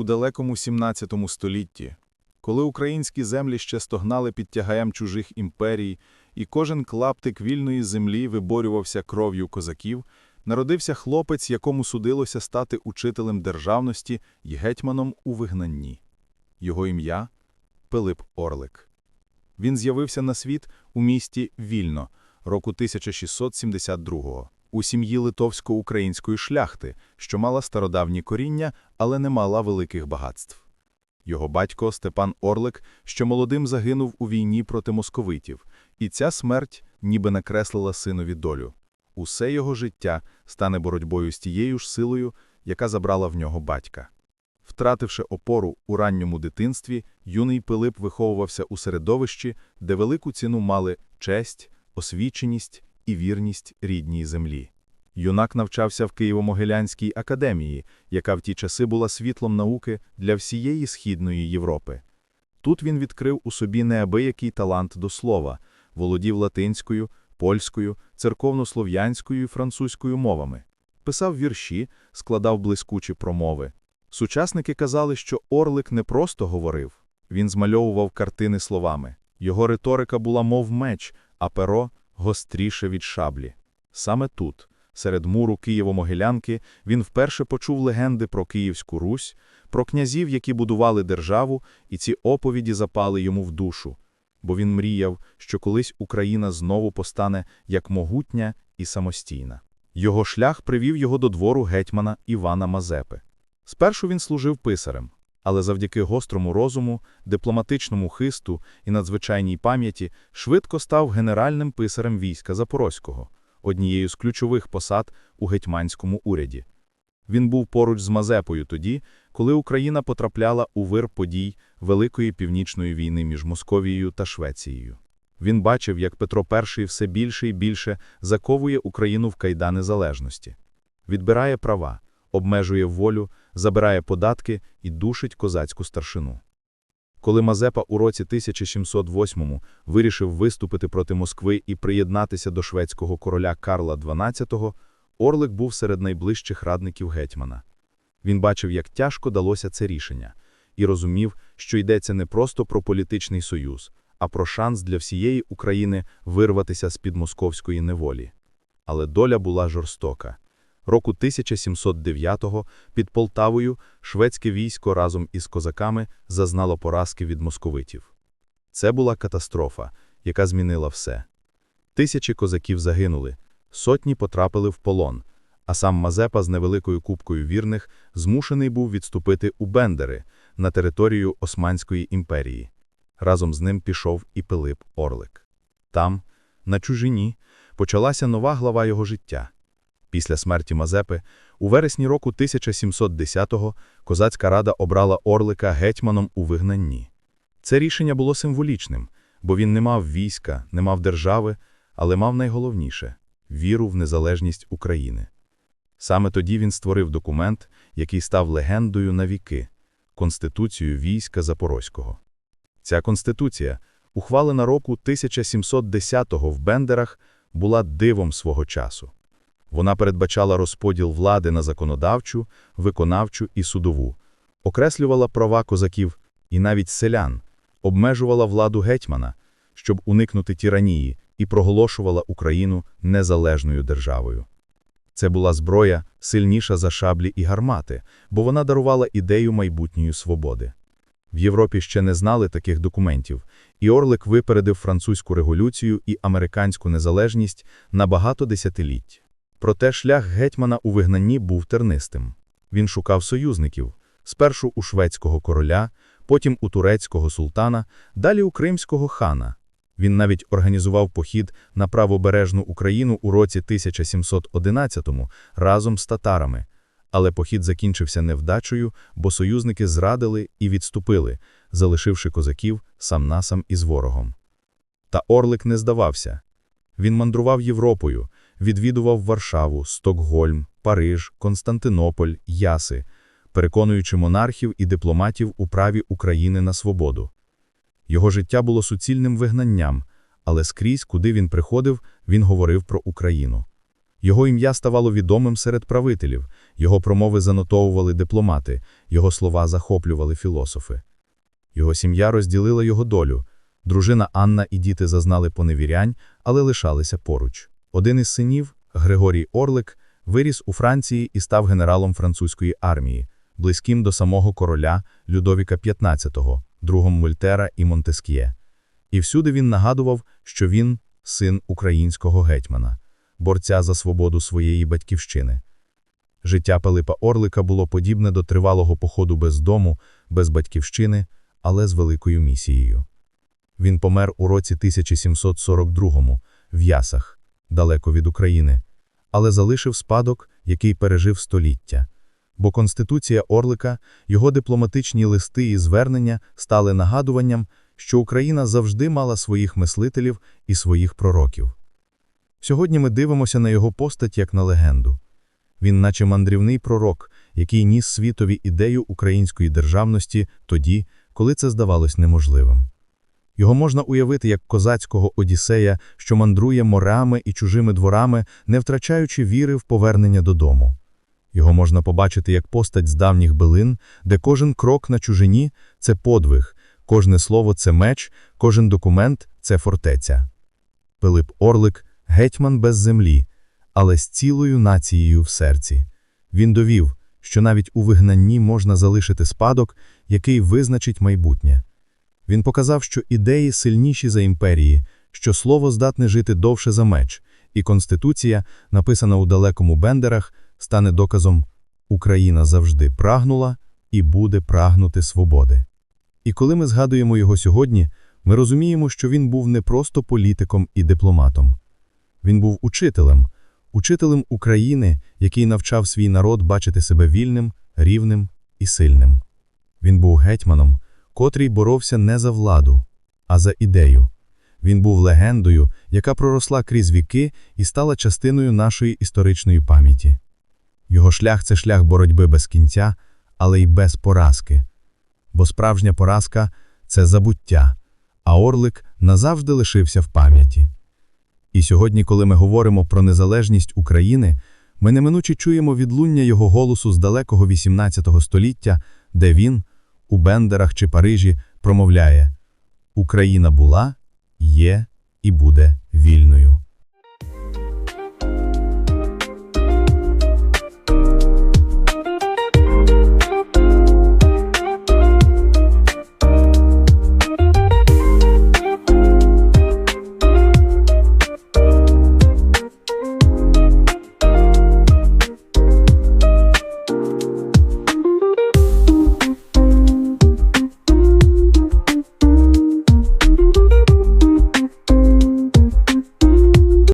у далекому 17 столітті, коли українські землі ще стогнали під тягаєм чужих імперій, і кожен клаптик вільної землі виборювався кров'ю козаків, народився хлопець, якому судилося стати учителем державності й гетьманом у вигнанні. Його ім'я – Пилип Орлик. Він з'явився на світ у місті Вільно року 1672-го у сім'ї литовсько-української шляхти, що мала стародавні коріння, але не мала великих багатств. Його батько Степан Орлик, що молодим загинув у війні проти московитів, і ця смерть ніби накреслила синові долю. Усе його життя стане боротьбою з тією ж силою, яка забрала в нього батька. Втративши опору у ранньому дитинстві, юний Пилип виховувався у середовищі, де велику ціну мали честь, освіченість і вірність рідній землі. Юнак навчався в Києво-Могилянській академії, яка в ті часи була світлом науки для всієї Східної Європи. Тут він відкрив у собі неабиякий талант до слова, володів латинською, польською, церковнослов'янською і французькою мовами, писав вірші, складав блискучі промови. Сучасники казали, що Орлик не просто говорив, він змальовував картини словами. Його риторика була мов меч, а перо гостріше від шаблі. Саме тут, серед муру Києво-Могилянки, він вперше почув легенди про Київську Русь, про князів, які будували державу, і ці оповіді запали йому в душу, бо він мріяв, що колись Україна знову постане як могутня і самостійна. Його шлях привів його до двору гетьмана Івана Мазепи. Спершу він служив писарем, але завдяки гострому розуму, дипломатичному хисту і надзвичайній пам'яті швидко став генеральним писарем війська Запорозького, однією з ключових посад у гетьманському уряді. Він був поруч з Мазепою тоді, коли Україна потрапляла у вир подій Великої північної війни між Московією та Швецією. Він бачив, як Петро І все більше і більше заковує Україну в кайдани залежності, відбирає права, обмежує волю, забирає податки і душить козацьку старшину. Коли Мазепа у році 1708 вирішив виступити проти Москви і приєднатися до шведського короля Карла XII, Орлик був серед найближчих радників гетьмана. Він бачив, як тяжко далося це рішення, і розумів, що йдеться не просто про політичний союз, а про шанс для всієї України вирватися з-під московської неволі. Але доля була жорстока. Року 1709-го під Полтавою шведське військо разом із козаками зазнало поразки від московитів. Це була катастрофа, яка змінила все. Тисячі козаків загинули, сотні потрапили в полон, а сам Мазепа з невеликою купкою вірних змушений був відступити у Бендери на територію Османської імперії. Разом з ним пішов і Пилип Орлик. Там, на чужині, почалася нова глава його життя. Після смерті Мазепи, у вересні року 1710-го козацька рада обрала Орлика гетьманом у вигнанні. Це рішення було символічним, бо він не мав війська, не мав держави, але мав найголовніше віру в незалежність України. Саме тоді він створив документ, який став легендою на віки – Конституцію війська Запорозького. Ця конституція, ухвалена року 1710-го в Бендерах, була дивом свого часу. Вона передбачала розподіл влади на законодавчу, виконавчу і судову, окреслювала права козаків і навіть селян, обмежувала владу гетьмана, щоб уникнути тиранії, і проголошувала Україну незалежною державою. Це була зброя, сильніша за шаблі і гармати, бо вона дарувала ідею майбутньої свободи. В Європі ще не знали таких документів, і Орлик випередив французьку революцію і американську незалежність на багато десятиліть. Проте шлях гетьмана у вигнанні був тернистим. Він шукав союзників спершу у шведського короля, потім у турецького султана, далі у кримського хана. Він навіть організував похід на правобережну Україну у році 1711-му разом з татарами. Але похід закінчився невдачею, бо союзники зрадили і відступили, залишивши козаків сам насам із ворогом. Та Орлик не здавався. Він мандрував Європою, відвідував Варшаву, Стокгольм, Париж, Константинополь, Яси, переконуючи монархів і дипломатів у праві України на свободу. Його життя було суцільним вигнанням, але скрізь, куди він приходив, він говорив про Україну. Його ім'я ставало відомим серед правителів, його промови занотовували дипломати, його слова захоплювали філософи. Його сім'я розділила його долю. Дружина Анна і діти зазнали поневірянь, але лишалися поруч. Один із синів, Григорій Орлик, виріс у Франції і став генералом французької армії, близьким до самого короля Людовіка XV, другом Мольтера і Монтеск'є. І всюди він нагадував, що він – син українського гетьмана, борця за свободу своєї батьківщини. Життя Пилипа Орлика було подібне до тривалого походу без дому, без батьківщини, але з великою місією. Він помер у році 1742 в Ясах, далеко від України, але залишив спадок, який пережив століття. Бо Конституція Орлика, його дипломатичні листи і звернення стали нагадуванням, що Україна завжди мала своїх мислителів і своїх пророків. Сьогодні ми дивимося на його постать як на легенду. Він наче мандрівний пророк, який ніс світові ідею української державності тоді, коли це здавалось неможливим. Його можна уявити як козацького Одіссея, що мандрує морями і чужими дворами, не втрачаючи віри в повернення додому. Його можна побачити як постать з давніх билин, де кожен крок на чужині – це подвиг, кожне слово – це меч, кожен документ – це фортеця. Пилип Орлик – гетьман без землі, але з цілою нацією в серці. Він довів, що навіть у вигнанні можна залишити спадок, який визначить майбутнє. Він показав, що ідеї сильніші за імперії, що слово здатне жити довше за меч, і Конституція, написана у далекому Бендерах, стане доказом «Україна завжди прагнула і буде прагнути свободи». І коли ми згадуємо його сьогодні, ми розуміємо, що він був не просто політиком і дипломатом. Він був учителем, учителем України, який навчав свій народ бачити себе вільним, рівним і сильним. Він був гетьманом, котрий боровся не за владу, а за ідею. Він був легендою, яка проросла крізь віки і стала частиною нашої історичної пам'яті. Його шлях – це шлях боротьби без кінця, але й без поразки. Бо справжня поразка – це забуття, а Орлик назавжди лишився в пам'яті. І сьогодні, коли ми говоримо про незалежність України, ми неминуче чуємо відлуння його голосу з далекого XVIII століття, де він, у Бендерах чи Парижі, промовляє «Україна була, є і буде вільною».